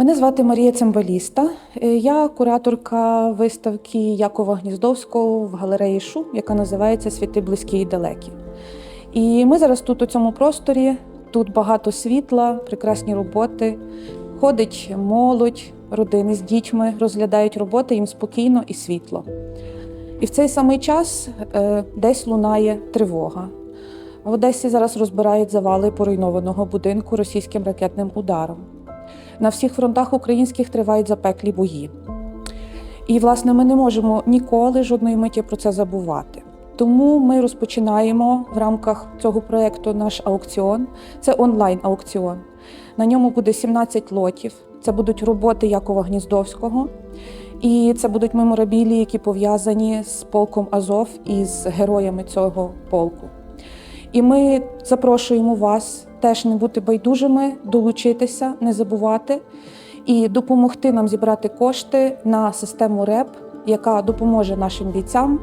Мене звати Марія Цимбаліста. Е, Я кураторка виставки Якова Гніздовського в галереї Шу, яка називається Світи близькі і далекі. І ми зараз тут у цьому просторі. Тут багато світла, прекрасні роботи. Ходить молодь, родини з дітьми, розглядають роботи їм спокійно і світло. І в цей самий час е, десь лунає тривога. В Одесі зараз розбирають завали поруйнованого будинку російським ракетним ударом. На всіх фронтах українських тривають запеклі бої. І, власне, ми не можемо ніколи жодної миті про це забувати. Тому ми розпочинаємо в рамках цього проєкту наш аукціон. Це онлайн-аукціон. На ньому буде 17 лотів. Це будуть роботи Якова Гніздовського. І це будуть меморабілі, які пов'язані з полком Азов і з героями цього полку. І ми запрошуємо вас теж не бути байдужими, долучитися, не забувати і допомогти нам зібрати кошти на систему РЕП, яка допоможе нашим бійцям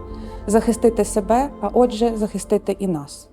захистити себе, а отже, захистити і нас.